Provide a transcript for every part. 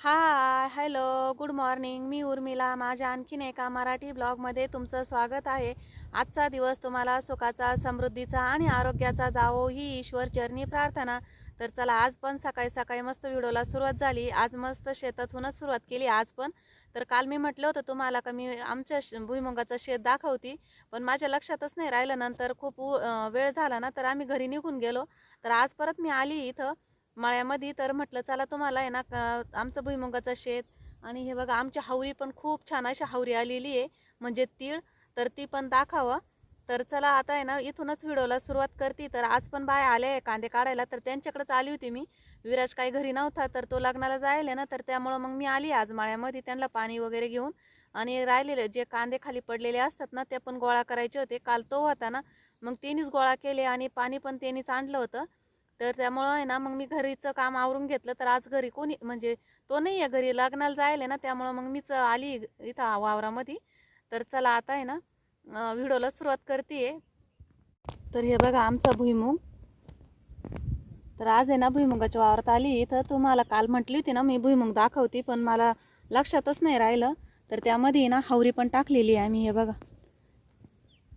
Hi hello good morning. मी उर्मिला. माझ्या आणखीन एका मराठी ब्लॉगमध्ये तुमचं स्वागत आहे. आजचा दिवस तुम्हाला सुखाचा समृद्धीचा आणि आरोग्याचा जावो ही ईश्वर चरणी प्रार्थना. तर चला आज पण सकाळी सकाळी मस्त व्हिडिओला सुरुवात झाली. आज मस्त शेतातूनच सुरुवात केली आज पण. तर काल मी म्हटलं होतं तुम्हाला का मी आमच्या भुईमुगाचं शेत दाखवती. पण माझ्या लक्षातच नाही राहिलं. नंतर खूप उ- वेळ झाला ना तर आम्ही घरी निघून गेलो. तर आज परत मी आली इथं. मळ्यामध्ये तर म्हटलं चला तुम्हाला आहे ना आमचं भुईमुगाचं शेत आणि हे बघा आमची हावरी पण खूप छान अशी हावरी आलेली आहे म्हणजे तीळ तर ती पण दाखवावं तर चला आता आहे ना इथूनच व्हिडिओला सुरुवात करते. तर आज पण बाय आले आहे कांदे काढायला तर त्यांच्याकडेच आली होती मी. विराज काही घरी नव्हता तर तो लग्नाला जायला ना तर त्यामुळं मग मी आली आज माळ्यामध्ये त्यांना पाणी वगैरे घेऊन. आणि राहिलेले जे कांदे खाली पडलेले असतात ना ते पण गोळा करायचे होते. काल तो होता ना मग त्यांनीच गोळा केले आणि पाणी पण त्यांनीच आणलं होतं. तर त्यामुळं आहे ना मग मी घरीचं काम आवरून घेतलं तर आज घरी कोणी म्हणजे तो नाही आहे घरी लग्नाला जायला ना त्यामुळं मग मीच आली इथं वावरामध्ये. तर चला आता आहे ना व्हिडिओला सुरुवात करते तर हे बघा आमचा भुईमुग. तर आज आहे ना भुईमुगाच्या वावरात आली तर तुम्हाला काल म्हटली होती ना मी भुईमुग दाखवते पण मला लक्षातच नाही राहिलं. तर त्यामध्ये ना हावरी पण टाकलेली आहे मी हे बघा.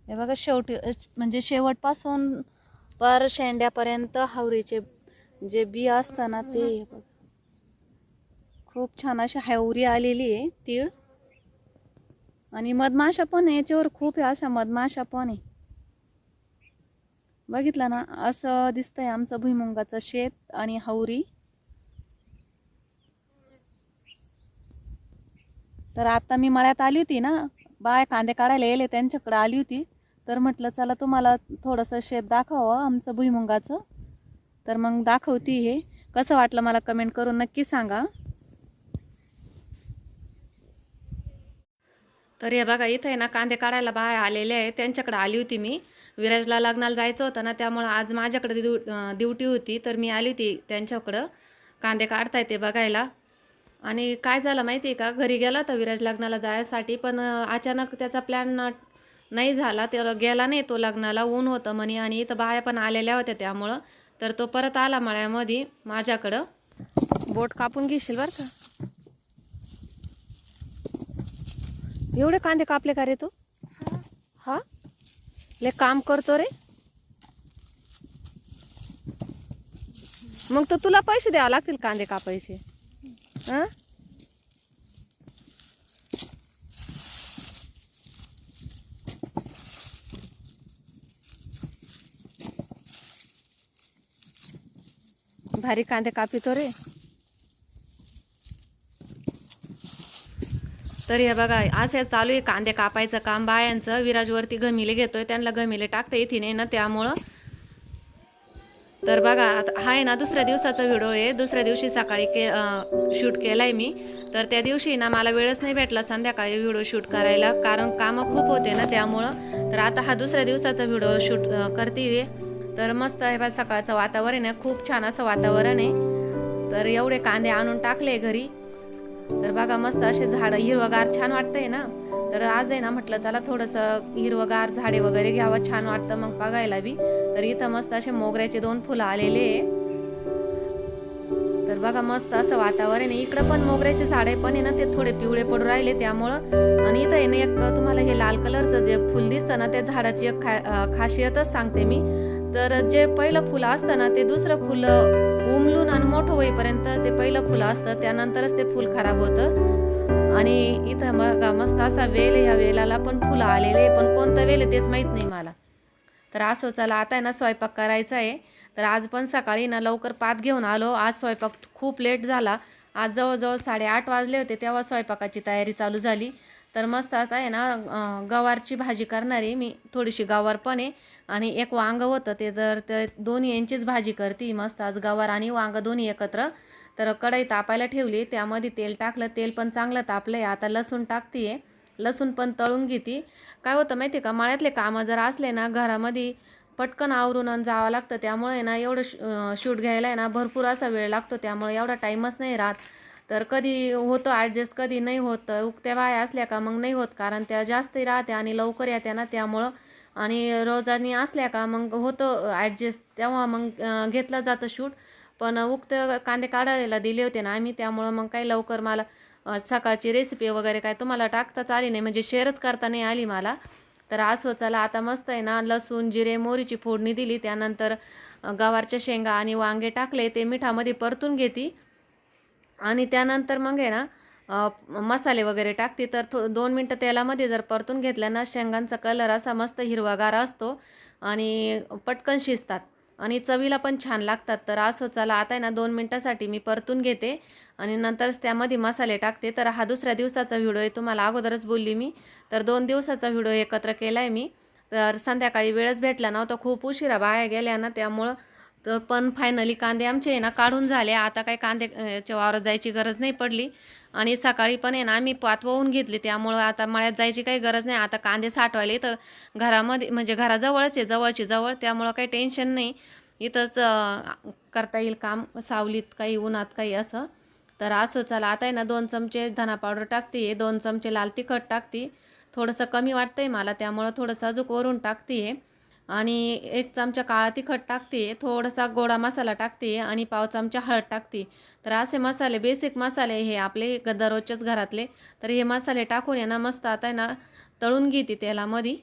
हे बघा शेवटी म्हणजे शेवटपासून पर शेंड्यापर्यंत हावरीचे जे बी असतं ना ते बघ. खूप छान अशी हावरी आलेली आहे तीळ. आणि मधमाशा पण याच्यावर खूप आहे अशा मधमाशा पण आहे. बघितलं ना असं दिसतंय आमचं भुईमुंगाचं शेत आणि हावरी. तर आता मी मळ्यात आली होती ना बाय कांदे काढायला येले त्यांच्याकडे आली होती. तर म्हटलं चला तुम्हाला थोडंसं शेत दाखवावं आमचं भुईमुगाचं. तर मग दाखवती हे. कसं वाटलं मला कमेंट करून नक्की सांगा. तर हे बघा इथं आहे ना कांदे काढायला बाहेर आलेले आहे. त्यांच्याकडे आली होती मी. विराजला लग्नाला जायचं होतं ना त्यामुळं आज माझ्याकडे ड्यू ड्युटी होती. तर मी आली होती त्यांच्याकडं. कांदे काढताय ते बघायला. आणि काय झालं माहिती आहे का? घरी गेला होता विराज लग्नाला जायसाठी पण अचानक त्याचा प्लॅन नाही झाला तर गेला नाही तो लग्नाला ऊन होतं म्हणे आणि इथं बाया पण आलेल्या होत्या त्यामुळं. तर तो परत आला मळ्यामध्ये माझ्याकडं. बोट कापून घेशील बरं का? एवढे कांदे कापले का रे तू? हा? ले काम करतो रे. मग तर तुला पैसे द्यावे लागतील कांदे कापायचे. हां? भारी कांदे कापितो रे. तर हे बघा असं चालू आहे कांदे कापायचं काम. बायांचं विराजवरती गमिले घेतोय त्यांना गमिले टाकता येते नाही ना त्यामुळं. तर बघा आता हा आहे ना दुसऱ्या दिवसाचा व्हिडिओ आहे. दुसऱ्या दिवशी सकाळी के शूट केलाय मी. तर त्या दिवशी ना मला वेळच नाही भेटला संध्याकाळी व्हिडिओ शूट करायला कारण कामं खूप होते ना त्यामुळं. तर आता हा दुसऱ्या दिवसाचा व्हिडिओ शूट करते. तर मस्त आहे बा सकाळचं वातावरण आहे. खूप छान असं वातावरण आहे. तर एवढे कांदे आणून टाकले घरी. तर बघा मस्त असे झाडं हिरवगार छान वाटतंय ना. तर आज आहे ना म्हटलं चला थोडंसं हिरवगार झाडे वगैरे घ्यावं छान वाटतं मग बघायला बी. तर इथं मस्त असे मोगऱ्याचे दोन फुलं आलेले आहे. तर बघा मस्त असं वातावरण आहे. इकडं पण मोगऱ्याचे झाडे पण आहे ना ते थोडे पिवळे पडून राहिले त्यामुळं. आणि इथं आहे ना एक तुम्हाला हे लाल कलरचं जे फुल दिसतं ना त्या झाडाची एक खा खासियतच सांगते मी. तर जे पहिलं फुलं असतं ना ते दुसरं फुलं उमलून आणि मोठं होईपर्यंत ते पहिलं फुलं असतं. त्यानंतरच ते फुल खराब होतं. आणि इथं बघा मस्त असा वेल आहे. वेलाला पण फुलं आलेले आहे. पण कोणतं वेल आहे तेच माहीत नाही मला. तर असं चला आता आहे ना स्वयंपाक करायचा आहे. तर आज पण सकाळी ना लवकर पात घेऊन आलो. आज स्वयंपाक खूप लेट झाला. आज जवळजवळ साडेआठ वाजले होते तेव्हा स्वयंपाकाची तयारी चालू झाली. तर मस्त आता आहे ना गवारची भाजी करणार आहे मी. थोडीशी गवार पण आहे. आणि एक वांग होतं ते तर ते दोन्ही यांचीच भाजी करते. मस्त आज गवार आणि वांग दोन्ही एकत्र. तर कढई तापायला ठेवली. त्यामध्ये तेल टाकलं. तेल पण चांगलं तापलं आहे आता लसूण टाकते लसूण पण तळून घेते. काय होतं माहिती आहे का? मळ्यातले कामं जर असले ना घरामध्ये पटकन आवरून आणि जावं लागतं. त्यामुळे ना एवढं श- शूट घ्यायला आहे ना भरपूर असा वेळ लागतो. त्यामुळे एवढा टाईमच नाही राहत. तर कधी होतं ॲडजस्ट कधी नाही होत. उगत्या बाया असल्या का मग नाही होत कारण त्या जास्तही राहत्या आणि लवकर येत्या ना त्यामुळं. आणि रोजानी असल्या का मग होतं ॲडजस्ट तेव्हा मग घेतलं जातं शूट पण उक्त कांदे काढायला दिले होते ना आम्ही त्यामुळं मग काही लवकर मला सकाळची रेसिपी वगैरे काय तुम्हाला टाकताच आली नाही. म्हणजे शेअरच करता नाही आली मला. तर असं चला आता मस्त आहे ना लसूण जिरे मोहरीची फोडणी दिली. त्यानंतर गवारच्या शेंगा आणि वांगे टाकले. ते मिठामध्ये परतून घेते. आणि त्यानंतर मग आहे ना मसाले वगैरे टाकते. तर थो दोन मिनटं तेलामध्ये जर परतून घेतल्या ना शेंगांचा कलर असा मस्त हिरवागार असतो आणि पटकन शिजतात. आणि चवीला पण छान लागतात. तर असं चला आता आहे ना दोन मिनटासाठी मी परतून घेते आणि नंतरच त्यामध्ये मसाले टाकते. तर हा दुसऱ्या दिवसाचा व्हिडिओ आहे तुम्हाला अगोदरच बोलली मी. तर दोन दिवसाचा व्हिडिओ एकत्र केला आहे मी. तर संध्याकाळी वेळच भेटला नव्हता खूप उशिरा बाहेर गेल्या ना त्यामुळं तर पण फायनली कांदे आमचे आहे ना काढून झाले. आता काही कांदे वावरात जायची गरज नाही पडली. आणि सकाळी पण आहे ना आम्ही पातवून घेतली. त्यामुळं आता मळ्यात जायची काही गरज नाही. आता कांदे साठवायला तर घरामध्ये म्हणजे घराजवळच आहे जवळची जवळ. त्यामुळं काही टेन्शन नाही. इथंच करता येईल काम. सावलीत काही उन्हात काही असं. तर असं चला. आता आहे ना दोन चमचे धना पावडर टाकते दोन चमचे लाल तिखट टाकते. थोडंसं कमी वाटतंय मला. त्यामुळं थोडंसं अजूक वरून टाकते आणि एक चमचा काळा तिखट टाकते थोडासा गोडा मसाला टाकते आणि पाव चमचा हळद टाकते. तर असे मसाले बेसिक मसाले हे आपले ग- दररोजच्याच घरातले. तर हे मसाले टाकून आहे ना मस्त आता आहे ना तळून घेते तेलामध्ये.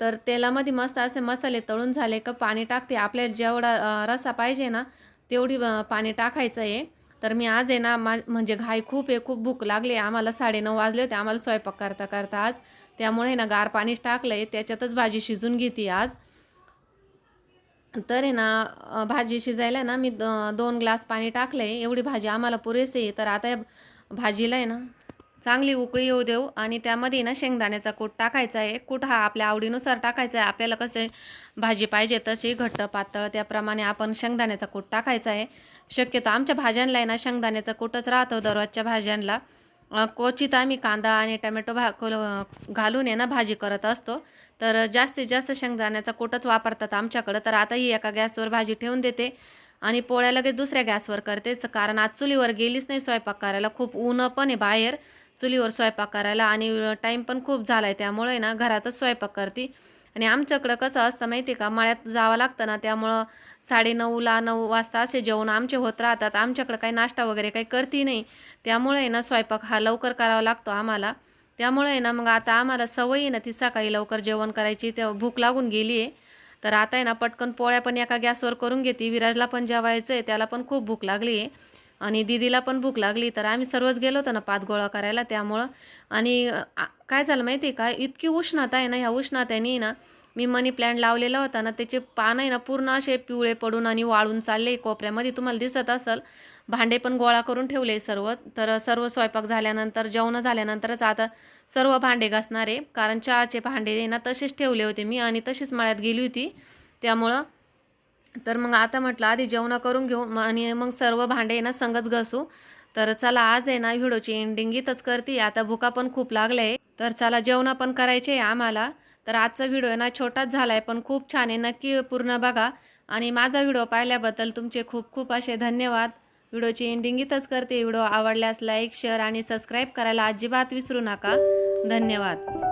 तर तेलामध्ये मस्त असे मसाले तळून झाले का पाणी टाकते. आपल्याला जेवढा रसा रस्सा पाहिजे ना तेवढी पाणी टाकायचं आहे. तर मी आज आहे ना मा म्हणजे घाई खूप आहे खूप भूक लागली आहे. आम्हाला साडेनऊ वाजले होते. आम्हाला स्वयंपाक करता करता आज. त्यामुळे ना गार पाणीच टाकलं आहे त्याच्यातच भाजी शिजून घेते आज. तर आहे ना भाजी शिजायला ना मी द- दोन ग्लास पाणी टाकलं आहे एवढी भाजी आम्हाला पुरेसे आहे. तर आता भाजीला आहे ना चांगली उकळी येऊ देऊ. आणि त्यामध्ये ना शेंगदाण्याचा कूट टाकायचा आहे. कूट हा आपल्या आवडीनुसार टाकायचा आहे. आपल्याला कसे भाजी पाहिजे तशी घट्ट पातळ त्याप्रमाणे आपण शेंगदाण्याचा कूट टाकायचा आहे. शक्यतो आमच्या भाज्यांना आहे ना शेंगदाण्याचा कोटच राहतो दररोजच्या भाज्यांना. क्वचित आम्ही कांदा आणि टमॅटो भा घालून आहे ना भाजी करत असतो. तर जास्तीत जास्त शेंगदाण्याचा कोटच वापरतात आमच्याकडं. तर आताही एका गॅसवर भाजी ठेवून देते आणि पोळ्या लगेच दुसऱ्या गॅसवर करतेच कारण आज चुलीवर गेलीच नाही स्वयंपाक करायला. खूप ऊन पण आहे बाहेर. चुलीवर स्वयंपाक करायला आणि टाईम पण खूप झाला आहे त्यामुळे ना घरातच स्वयंपाक करते. आणि आमच्याकडं कसं असतं माहिती आहे का? मळ्यात जावं लागतं ना त्यामुळं साडेनऊला नऊ वाजता असे जेवण आमचे होत राहतात. आमच्याकडं काही नाश्ता वगैरे काही करते नाही. त्यामुळे आहे ना स्वयंपाक हा लवकर करावा लागतो आम्हाला. त्यामुळे आहे ना मग आता आम्हाला सवय आहे ना ती सकाळी लवकर जेवण करायची. तेव्हा भूक लागून गेली आहे. तर आता आहे ना पटकन पोळ्या पण एका गॅसवर करून घेते. विराजला पण जेवायचं आहे त्याला पण खूप भूक लागली आहे. आणि दीदीला पण भूक लागली. तर आम्ही सर्वच गेलो होतो ना पातगोळा करायला त्यामुळं. आणि आ- काय झालं माहिती आहे का? इतकी उष्णता आहे ना ह्या उष्णतेने ना मी मनी प्लॅन्ट लावलेला होता ना त्याचे पानं आहे ना पूर्ण असे पिवळे पडून आणि वाळून चालले. कोपऱ्यामध्ये तुम्हाला दिसत असेल भांडे पण गोळा करून ठेवले सर्व. तर सर्व स्वयंपाक झाल्यानंतर जेवण झाल्यानंतरच आता सर्व भांडे घासणार. आहे कारण चहाचे भांडे ना तसेच ठेवले होते मी आणि तशीच मळ्यात गेली होती. त्यामुळं तर मग आता म्हटलं आधी जेवण करून घेऊ आणि मग सर्व भांडे ना संगच घासू. तर चला आज आहे ना व्हिडिओची एंडिंग इथंच करते. आता भुका पण खूप लागले आहे. तर चला जेवण पण करायचे आहे आम्हाला. तर आजचा व्हिडिओ आहे ना छोटाच झाला आहे पण खूप छान आहे. नक्की पूर्ण बघा. आणि माझा व्हिडिओ पाहिल्याबद्दल तुमचे खूप खूप असे धन्यवाद. व्हिडिओची एंडिंग इथंच करते. व्हिडिओ आवडल्यास लाईक शेअर आणि सबस्क्राईब करायला अजिबात विसरू नका. धन्यवाद.